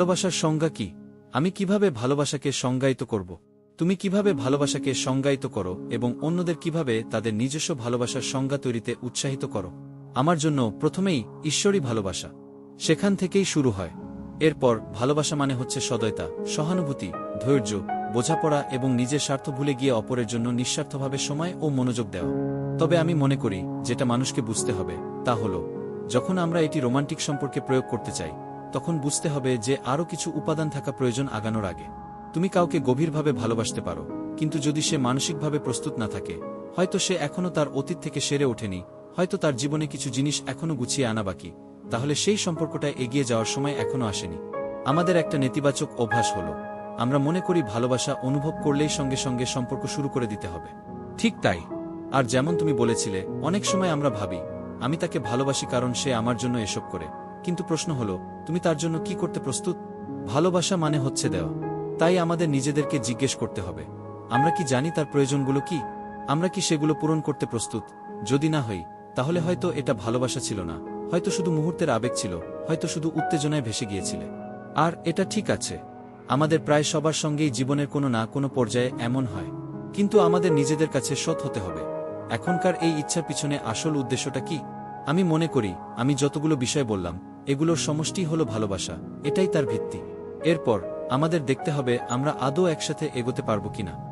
ভালোবাসার সংজ্ঞা কি? আমি কীভাবে ভালোবাসাকে সংজ্ঞায়িত করব? তুমি কীভাবে ভালোবাসাকে সংজ্ঞায়িত করো এবং অন্যদের কীভাবে তাদের নিজস্ব ভালোবাসার সংজ্ঞা তৈরিতে উৎসাহিত করো? আমার জন্য প্রথমেই ঈশ্বরই ভালোবাসা। সেখান থেকেই শুরু হয়। এরপর ভালোবাসা মানে হচ্ছে সদয়তা, সহানুভূতি, ধৈর্য, বোঝাপড়া এবং নিজের স্বার্থ ভুলে গিয়ে অপরের জন্য নিঃস্বার্থভাবে সময় ও মনোযোগ দেওয়া। তবে আমি মনে করি, যেটা মানুষকে বুঝতে হবে, তা হল, যখন আমরা এটি রোমান্টিক সম্পর্কে প্রয়োগ করতে চাই তখন বুঝতে হবে যে আরও কিছু উপাদান থাকা প্রয়োজন আগানোর আগে। তুমি কাউকে গভীরভাবে ভালোবাসতে পারো, কিন্তু যদি সে মানসিকভাবে প্রস্তুত না থাকে, হয়তো সে এখনও তার অতীত থেকে সেরে ওঠেনি, হয়তো তার জীবনে কিছু জিনিস এখনও গুছিয়ে আনা বাকি, তাহলে সেই সম্পর্কটা এগিয়ে যাওয়ার সময় এখনও আসেনি। আমাদের একটা নেতিবাচক অভ্যাস হল, আমরা মনে করি ভালোবাসা অনুভব করলেই সঙ্গে সঙ্গে সম্পর্ক শুরু করে দিতে হবে। ঠিক তাই। আর যেমন তুমি বলেছিলে, অনেক সময় আমরা ভাবি, আমি তাকে ভালোবাসি কারণ সে আমার জন্য এসব করে। কিন্তু প্রশ্ন হলো, তুমি তার জন্য কি করতে প্রস্তুত? ভালোবাসা মানে হচ্ছে দেওয়া। তাই আমাদের নিজেদেরকে জিজ্ঞেস করতে হবে, আমরা কি জানি তার প্রয়োজনগুলো কি? আমরা কি সেগুলো পূরণ করতে প্রস্তুত? যদি না হই, তাহলে হয়তো এটা ভালোবাসা ছিল না, হয়তো শুধু মুহূর্তের আবেগ ছিল, হয়তো শুধু উত্তেজনায় ভেসে গিয়েছিলে। আর এটা ঠিক আছে, আমাদের প্রায় সবার সঙ্গেই জীবনের কোনো না কোনো পর্যায়ে এমন হয়, কিন্তু আমাদের নিজেদের কাছে সৎ হতে হবে। এখনকার এই ইচ্ছার পিছনে আসল উদ্দেশ্যটা কি? আমি মনে করি, আমি যতগুলো বিষয় বললাম এগুলোর সমষ্টি হলো ভালোবাসা, এটাই তার ভিত্তি। এরপর, আমাদের দেখতে হবে আমরা আদৌ একসাথে এগোতে পারব কিনা।